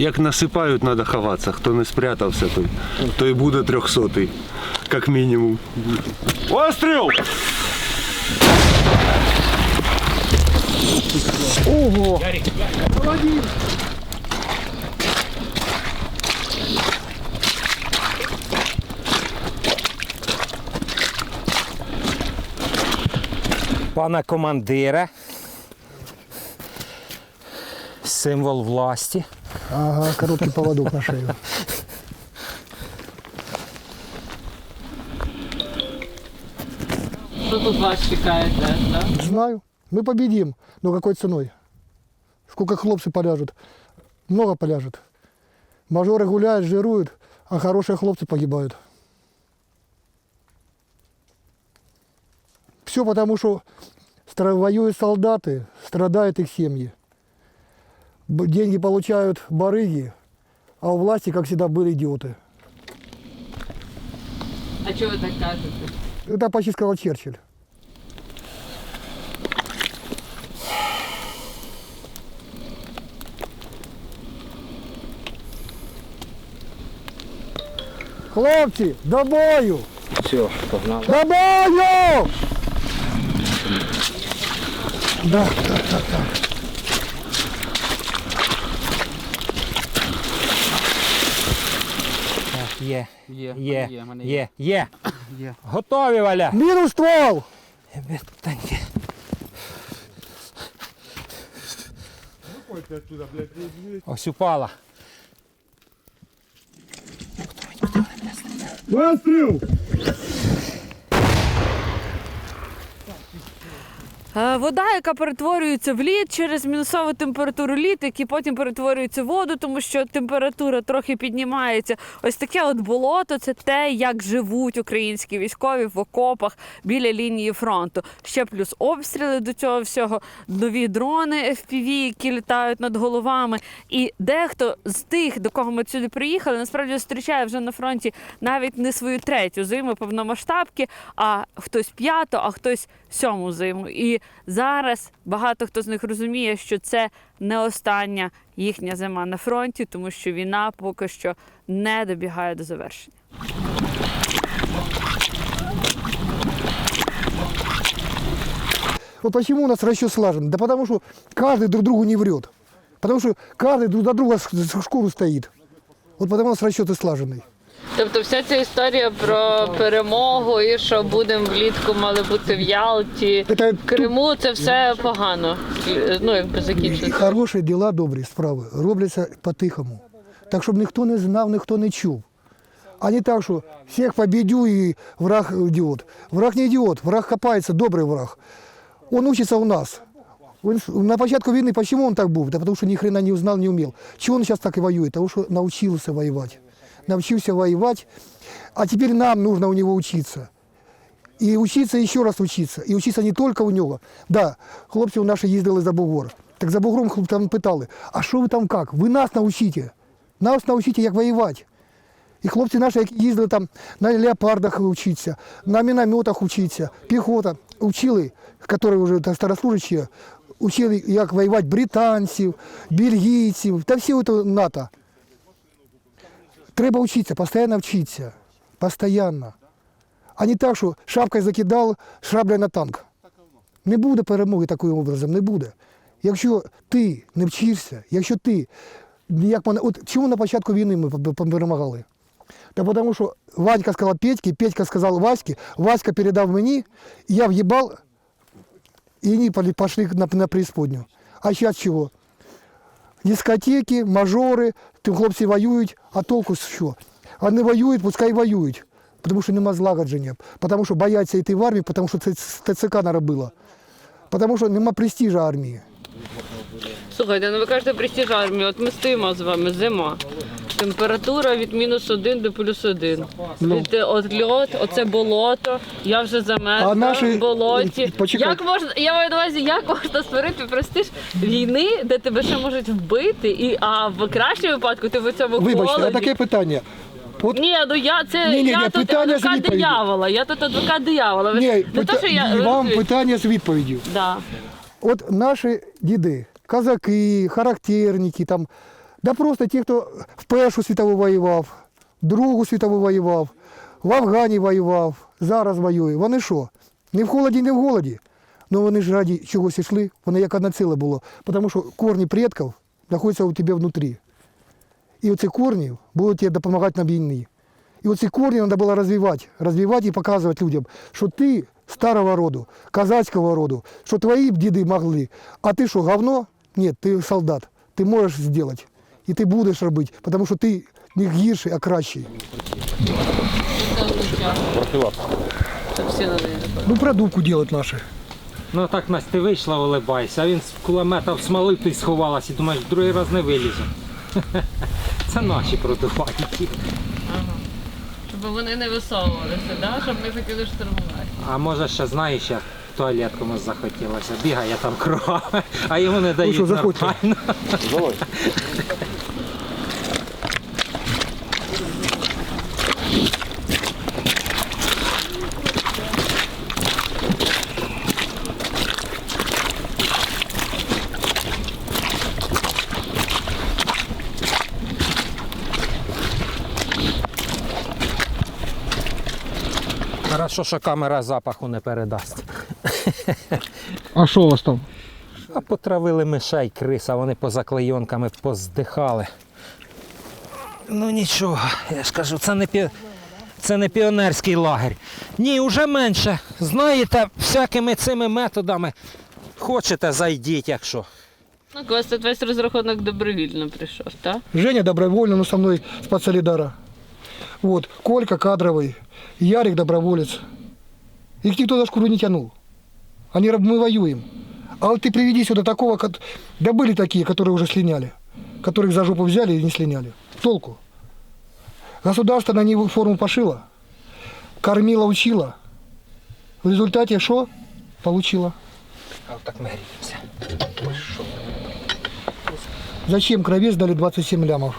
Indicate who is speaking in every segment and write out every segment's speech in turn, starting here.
Speaker 1: як насипають, треба ховатися. Хто не спрятався, той, той буде трьохсотий, як мінімум. Постріл!
Speaker 2: Ого! Пана командира. Символ власті.
Speaker 3: Ага, короткий поводок на шею.
Speaker 4: Що тут вас чекає теж, так?
Speaker 3: Знаю. Мы победим. Но какой ценой? Сколько хлопцы поляжут? Много поляжет. Мажоры гуляют, жируют, а хорошие хлопцы погибают. Все потому, что воюют солдаты, страдают их семьи. Деньги получают барыги, а у власти, как всегда, были идиоты.
Speaker 4: А чого ви так кажете?
Speaker 3: Это почти сказал Черчилль. Хлопці, до бою!
Speaker 2: Все, погнали.
Speaker 3: До бою! Да, так, так, так.
Speaker 2: Є.
Speaker 4: Є,
Speaker 2: Є,
Speaker 4: є, мене
Speaker 2: є, є.
Speaker 4: Є.
Speaker 2: Готові, Валя.
Speaker 3: Мінус ствол!
Speaker 2: Бетаньки. Ось упала.
Speaker 1: Постріл!
Speaker 5: Вода, яка перетворюється в лід через мінусову температуру лід, який потім перетворюється в воду, тому що температура трохи піднімається. Ось таке от болото це те, як живуть українські військові в окопах біля лінії фронту. Ще плюс обстріли до цього всього, нові дрони FPV, які літають над головами. І дехто з тих, до кого ми сюди приїхали, насправді зустрічає вже на фронті навіть не свою третю зиму повномасштабки, а хтось п'яту, а хтось сьому зиму. І зараз багато хто з них розуміє, що це не остання їхня зима на фронті, тому що війна поки що не добігає до завершення.
Speaker 3: Вот почему у нас расчет слажен? Да потому что каждый друг другу не врет. Потому что каждый друг за друга с- с- шкуру стоит. Вот потому у нас расчет и слаженный.
Speaker 4: Тобто вся ця історія про перемогу і що будемо влітку мали бути в Ялті, в Криму, це все погано. Ну, якби
Speaker 3: І
Speaker 4: закінчиться.
Speaker 3: хороші діла, добрі справи робляться по-тихому. Так, щоб ніхто не знав, ніхто не чув. А не так, що всіх победю і враг ідіот. Враг не ідіот, враг копається, добрий враг. Он учится у нас. С- на початку війни, почему он так був? Да потому что ни хрена не узнал, не умел. Чего он сейчас так и воюет? Потому что научился воевать. Научился воевать, а теперь нам нужно у него учиться. І учиться і ще раз учиться. І учиться не тільки у нього. Да, хлопці у наші їздили за бугор. Так за бугром хлоп- там питали, а що ви там як? Ви нас научите. Нас научите, як воювати. І хлопці наші, які їздили там на леопардах вчитися, на мінометах вчитися, піхота, учили, які вже та старослужащі, учили, як воювати британців, бельгійців, та всі це НАТО. Треба вчитися, постійно вчитися. Постоянно. А не так, що шапкою закидав, шрабля на танк. Не буде перемоги таким образом, не буде. Якщо ти не вчишся, якщо ти, як мене, от чому на початку війни ми перемагали? Та тому що Ванька сказав Петьки, Петька сказав Ваське, Васька передав мені, я в'їбав, і вони пішли на, на преисподню. А зараз чого? Дискотеки, мажори, тим хлопці воюють, а толку що? Вони воюють, пускай воюють. Тому що нема злагодження, тому що бояться йти в армію, тому що це ТЦК наробило. Тому що нема престижа армії.
Speaker 4: Слухайте, ну ви кажете престиж армії, от ми стоїмо з вами, зима. Температура від мінус один до плюс один. Від, е, от льот, оце болото, я вже замерзла
Speaker 3: А наші-
Speaker 4: в болоті.
Speaker 3: Почекай.
Speaker 4: Як можна, я маю на увазі, як можна створити престиж війни, де тебе ще можуть вбити, і, а в кращому випадку ти в цьому
Speaker 3: Вибачте, а
Speaker 4: холоді.
Speaker 3: таке питання. От
Speaker 4: Ні, ну я це
Speaker 3: Ні, ні,
Speaker 4: я тут
Speaker 3: питання з
Speaker 4: адвокат
Speaker 3: відповіддю.
Speaker 4: диявола. Я тут адвокат диявола. Ви ж-
Speaker 3: ні,
Speaker 4: не
Speaker 3: пита-
Speaker 4: то, що я
Speaker 3: вам питання з відповіддю.
Speaker 4: Да.
Speaker 3: От наші діди, казаки, характерники, там, Да просто ті, хто в Першу світову воював, в Другу світову воював, в Афгані воював, зараз воює. Вони що? Не в холоді, не в голоді. Ну вони ж раді чогось йшли, вони як одне ціле було. Тому що корні предків знаходяться у тебе внутрі. І оці корні будуть тебе допомагати на війні. І оці корні треба було розвивати, розвивати і показувати людям, що ти старого роду, казацького роду, що твої діди могли, а ти що, говно? Ні, ти солдат, ти можеш зробити. І ти будеш робити, тому що ти не гірший, а кращий. Ну, продувку делать наші.
Speaker 2: Ну так Настя, ти вийшла, улибайся, а він з кулемета всмалив, ти сховалась і думаєш, другий раз не вилізе. Це наші продувальники.
Speaker 4: Щоб вони не висовувалися, да? щоб не хотіли штурмувати.
Speaker 2: А може ще знаєш, як в туалет комусь захотілося. Бігає там кров, а йому не дають
Speaker 3: що,
Speaker 2: нормально. Хорошо, що камера запаху не передасть.
Speaker 3: А що у вас там?
Speaker 2: А потравили мишей, криса, вони поза клейонками поздихали. Ну нічого, я ж кажу, це не, пі... це не піонерський лагерь. Ні, вже менше. Знаєте, всякими цими методами. Хочете, зайдіть, якщо.
Speaker 4: Ну, вас тут весь розрахунок добровільно прийшов, так?
Speaker 3: Женя добровольно, но со мной спецсолидара. Вот, Колька кадровый, Ярик доброволец. Их никто за шкуру не тянул. Они, мы воюем. А вот ты приведи сюда такого, кот- да были такие, которые уже слиняли, которых за жопу взяли и не слиняли. Толку. Государство на них форму пошило, кормило, учило. В результате что? Получило.
Speaker 2: А так ми гріємося.
Speaker 3: Зачем кровец дали 27 лямов?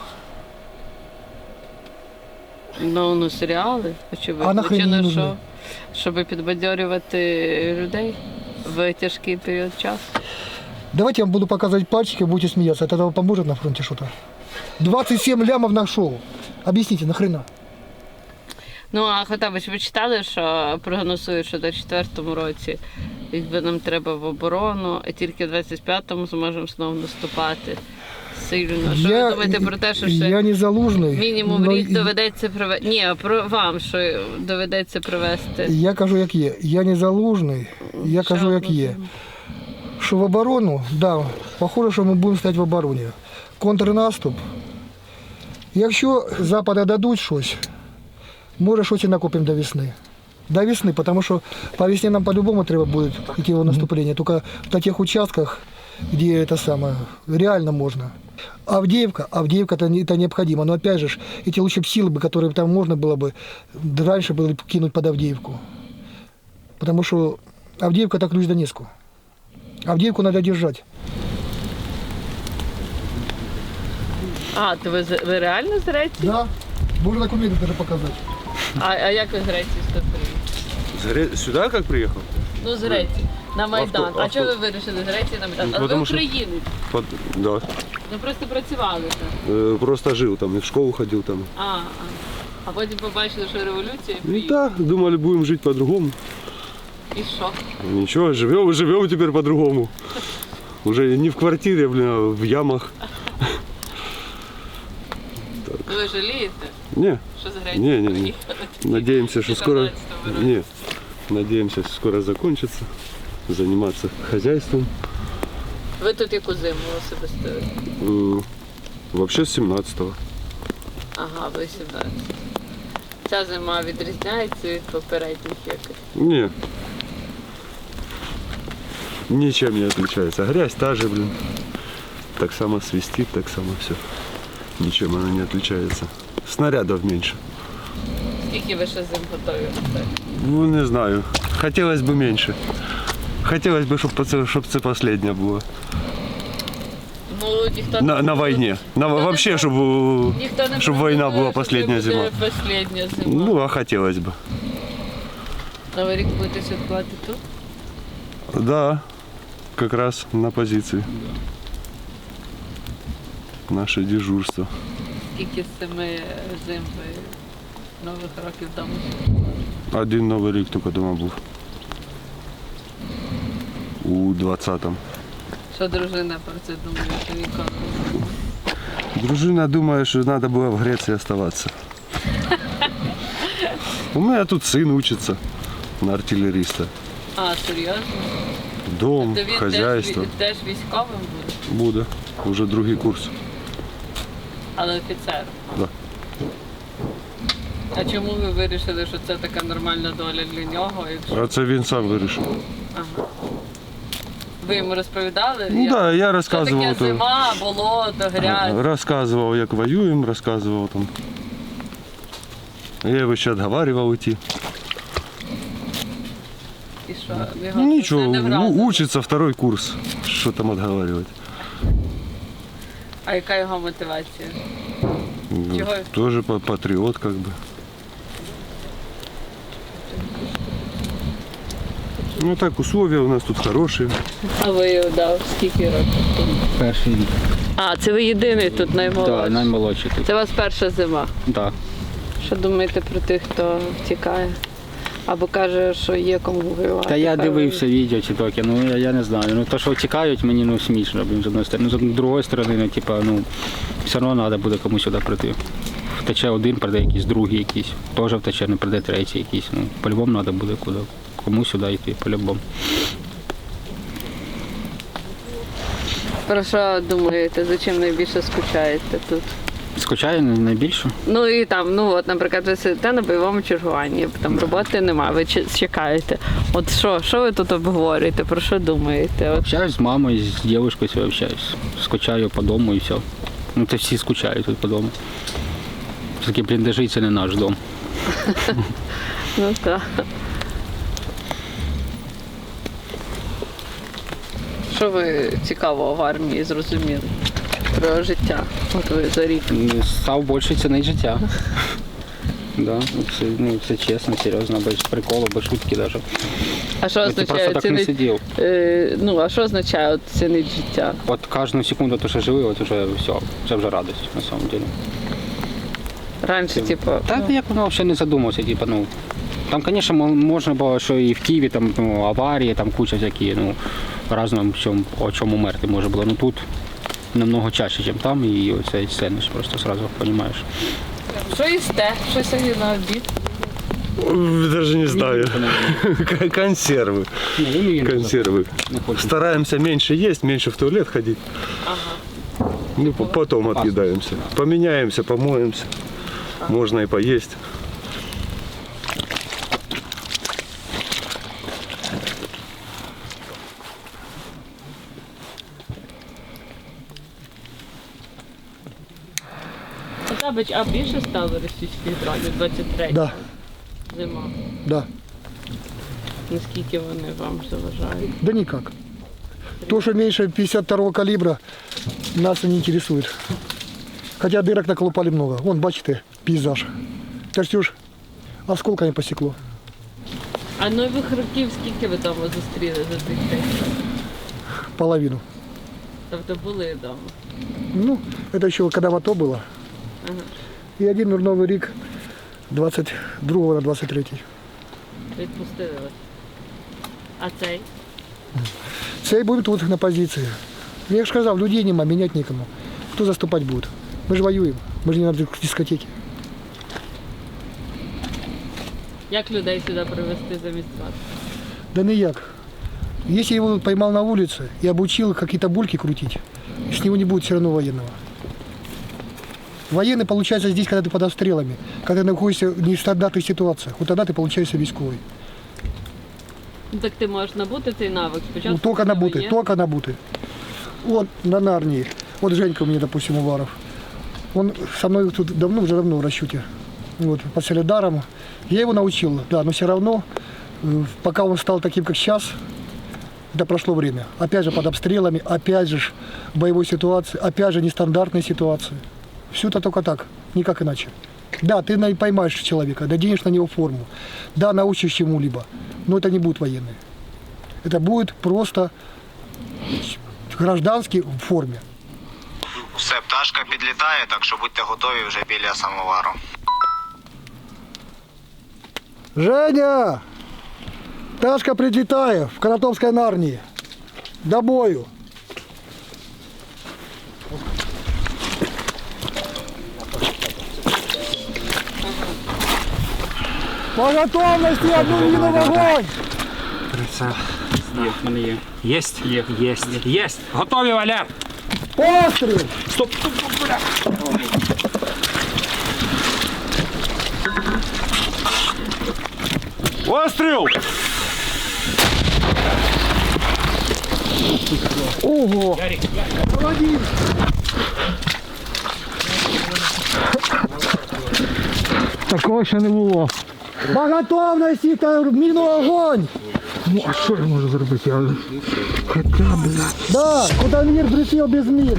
Speaker 4: Ну, ну серіали, очевидно.
Speaker 3: А нахрен
Speaker 4: Чи
Speaker 3: не
Speaker 4: не
Speaker 3: нужны?
Speaker 4: що? Щоб підбадьорювати людей в тяжкий період часу.
Speaker 3: Давайте я вам буду показывать пальчики, будете смеяться. Это вам поможет на фронте что-то. 27 лямов на шоу. Объясните, нахрена?
Speaker 4: Ну, а хоча б ж ви читали, що прогнозують, що до 4-му році якби нам треба в оборону, а тільки в 25-му зможемо знову наступати сильно. Що ви думаєте про те, що ще
Speaker 3: я не залужний.
Speaker 4: мінімум
Speaker 3: но
Speaker 4: рік доведеться привести? Ні, про вам, що доведеться привести.
Speaker 3: Я кажу, як є. Я не залужний, я
Speaker 4: Ще
Speaker 3: кажу, як є. Що в оборону, да, похоже, що ми будемо стояти в обороні. Контрнаступ. Якщо Запада дадуть щось, може щось і накопимо до весни. До весни, тому що по весні нам по-любому треба буде йти в наступлення. Тільки на тих участках, где это самое, реально можно. Авдеевка, Авдеевка это, не- это необходимо. Но опять же, ж, эти лучше б силы, бы, которые там можно было бы раньше было бы кинуть под Авдеевку. Потому что Авдеевка это ключ к Донецку. Авдеевку надо держать.
Speaker 4: А, то ви, з- ви реально з Греції?
Speaker 3: Да. Можно документы даже показать.
Speaker 4: А, а як ви з Греції сюди приїхали?
Speaker 1: С Гре- Сюда как приехал?
Speaker 4: Ну, з Греції. На Майдан.
Speaker 1: Авто-
Speaker 4: а
Speaker 1: авто-
Speaker 4: чого ви вирішили з Греції на Майдан?
Speaker 1: Ну,
Speaker 4: А ви
Speaker 1: потому що-
Speaker 4: українець.
Speaker 1: Под- Да.
Speaker 4: Ну просто працювали там.
Speaker 1: Э, Просто жил там, и в школу ходил там.
Speaker 4: А, а. а потім побачили, що революція.
Speaker 1: Ну да, думали, будем жить по-другому.
Speaker 4: І що?
Speaker 1: Ничего, живем, живем теперь по-другому. Уже не в квартире, блин, а в ямах.
Speaker 4: Ну ви жалієте,
Speaker 1: Не,
Speaker 4: що з Греції
Speaker 1: не, не, не.
Speaker 4: приїхали?
Speaker 1: Надеемся, что скоро...
Speaker 4: 14 році.
Speaker 1: Не, надеемся, скоро закончится. Заниматься хозяйством.
Speaker 4: Ви тут яку зиму особисто?
Speaker 1: М, Вообще с 17-го.
Speaker 4: Ага, ви 17. Ця зима відрізняється від попередніх якось.
Speaker 1: Не. Ничем не отличается. Грязь та же, блин. Так само свистит, так само все. Ничем она не отличается. Снарядов меньше.
Speaker 4: Скільки ви ще зим готові? Так.
Speaker 1: Ну, не знаю. Хотелось бы меньше. Хотелось бы, чтобы це, щоб це последнее было.
Speaker 4: Ну, ніхто
Speaker 1: На,
Speaker 4: не
Speaker 1: на
Speaker 4: буде-
Speaker 1: войне. На, вообще, чтобы,
Speaker 4: Ніхто не
Speaker 1: чтобы война
Speaker 4: прогнозує,
Speaker 1: была
Speaker 4: що
Speaker 1: последняя
Speaker 4: це
Speaker 1: зима.
Speaker 4: буде Последня зима.
Speaker 1: Ну, а хотелось бы.
Speaker 4: Новий рік будете святкувати тут?
Speaker 1: Да, как раз на позиции. наше дежурство.
Speaker 4: Скільки з цими зим ви нових років тому?
Speaker 1: Один новий рік тільки дома був. У 20-му.
Speaker 4: Що дружина про це думає, що ніколи?
Speaker 1: Дружина думає, що треба було в Греції оставатися. У мене тут син учиться на артилеріста.
Speaker 4: А, серйозно?
Speaker 1: Дом,
Speaker 4: То він
Speaker 1: хазяйство.
Speaker 4: теж, теж військовим буде,
Speaker 1: Буде. Уже другий курс.
Speaker 4: але офіцером.
Speaker 1: Да.
Speaker 4: А чому ви вирішили, що це така нормальна доля для нього? Якщо
Speaker 1: А це він сам вирішив.
Speaker 4: ага. ви йому розповідали?
Speaker 1: Ну
Speaker 4: як-
Speaker 1: так, да, я
Speaker 4: що таке
Speaker 1: розказував. то-
Speaker 4: зима, болото, грязь?
Speaker 1: Розказував, як воюємо, розказував там. Я його ще відговарював іти.
Speaker 4: І що? Його
Speaker 1: Ну
Speaker 4: це
Speaker 1: нічого,
Speaker 4: не
Speaker 1: у-
Speaker 4: вразило?
Speaker 1: учиться второй курс. Що там відговарювати?
Speaker 4: А яка його мотивація? Чого?
Speaker 1: Тоже па- патріот, как бы. Ну так, условия у нас тут хорошие.
Speaker 4: А ви дав скільки років?
Speaker 6: Перший рік.
Speaker 4: А, це ви єдиний тут
Speaker 6: Так,
Speaker 4: наймолодший.
Speaker 6: наймолодший тут.
Speaker 4: Це у вас перша зима.
Speaker 6: Так.
Speaker 4: Що думаєте про тих, хто втікає? Або каже, що є кому воювати?
Speaker 6: Та я дивився відео чи токи, ну я, я не знаю. Ну то, що тікають, мені ну смішно, блін, з одної сторони. Ну, з другої сторони, ну, типа, ну, все одно треба буде комусь сюди прийти. Втече один, прийде якийсь другий якийсь, теж втече, не прийде третій якийсь. Ну, по-любому треба буде куди. Комусь сюди йти, по-любому.
Speaker 4: Про що думаєте, за чим найбільше скучаєте тут?
Speaker 6: Скучаю найбільше.
Speaker 4: Ну і там, ну от, наприклад, ви сидите на бойовому чергуванні, там роботи немає, ви чекаєте. От що, що ви тут обговорюєте, про що думаєте? От
Speaker 6: Общаюсь з мамою, з дівчинкою общаюсь. Скучаю по дому і все. Ну це всі скучають тут по дому. Все-таки бліндажі це не наш дом.
Speaker 4: ну так. Що ви цікавого в армії зрозуміли про життя? От ви за рік.
Speaker 6: Став більше цінити життя. Да, це, ну, це чесно, серйозно, без приколу, без шутки навіть.
Speaker 4: А що
Speaker 6: Ти просто
Speaker 4: означає
Speaker 6: так не
Speaker 4: цінить?
Speaker 6: сидів.
Speaker 4: Е, ну, а що означає от цінить життя?
Speaker 6: От кожну секунду, то, що живий, от вже все, це вже радість на самом деле.
Speaker 4: Раніше, типу,
Speaker 6: Так як воно взагалі не задумався, типу, ну. Там, звісно, мо- можна було, що і в Києві там ну, аварії, там куча всякі, ну, разному чому, о чому мерти може було. Ну тут намного чаще, ніж там, і оце ціниш просто сразу розумієш.
Speaker 4: що їсте? Що сьогодні на обід?
Speaker 1: Даже не знаю. Консервы. Консервы.
Speaker 6: Не хочу.
Speaker 1: Стараемся меньше есть, меньше в туалет ходить. Ну, по- потом отъедаемся. Поменяемся, помоемся. Можно и поесть.
Speaker 4: Потабич, а більше стало російських дронів 23
Speaker 3: Да,
Speaker 4: зима.
Speaker 3: да.
Speaker 4: Наскільки вони вам заважають?
Speaker 3: Да никак. То, что меньше 52 калибра, нас не интересует. Хотя дырок наколупали много. Вон, бачите, пейзаж. Торчешь, осколками посекло.
Speaker 4: А нових років скільки ви вдома зустріли за цих тиждень?
Speaker 3: Половину.
Speaker 4: Тобто були вдома.
Speaker 3: Ну, это еще когда в АТО было. И один Новый Рик 22 на 23.
Speaker 4: Відпустили вас. А цей?
Speaker 3: Цей будет вот на позиции. Я же сказал, людей нема, менять некому. Кто заступать будет? Мы же воюем. Мы же не на дискотеке.
Speaker 4: Як людей сюди привезти замість вас?
Speaker 3: Да нияк. Если его поймал на улице и обучил какие-то бульки крутить, с него не будет все равно военного. Военный получается здесь, когда ты под обстрелами, когда ты находишься в нестандартных ситуациях. Вот тогда ты получаешься військовый.
Speaker 4: Ну так ти можеш набути цей навик спочатку.
Speaker 3: Ну, только
Speaker 4: на
Speaker 3: набутый,
Speaker 4: війні.
Speaker 3: только набутый. Вот на Нарнии. Вот Женька у меня, допустим, Уваров. Он со мной тут давно, уже давно в расчете. Вот, по солидарам. Я его научил, да, но все равно, э, пока он стал таким, как сейчас, это прошло время. Опять же под обстрелами, опять же ж боевой ситуации, опять же нестандартной ситуации. Все это только так, никак иначе. Да, ты на- поймаешь человека, наденешь на него форму, да, научишь чему-либо, но это не будет военный. Это будет просто гражданский в форме.
Speaker 7: Усе Все, пташка підлітає, так що будьте готові вже біля самовару.
Speaker 3: Женя! Ташка прилетает в Каратовской нарнии. До бою. По готовности одну мину в огонь!
Speaker 6: Є, в мене є.
Speaker 2: Єсть? Є. Єсть. Єсть. Готові, Валяр!
Speaker 3: Пострел!
Speaker 2: Стоп, стоп, стоп, бля.
Speaker 1: Постріл!
Speaker 3: Ого! Молодец!
Speaker 2: Такого ще не було.
Speaker 3: По готовності та міну огонь!
Speaker 2: Ну, а що я можу зробити? Я... Хоча, блядь.
Speaker 3: Да, куда мир прийшов без мин.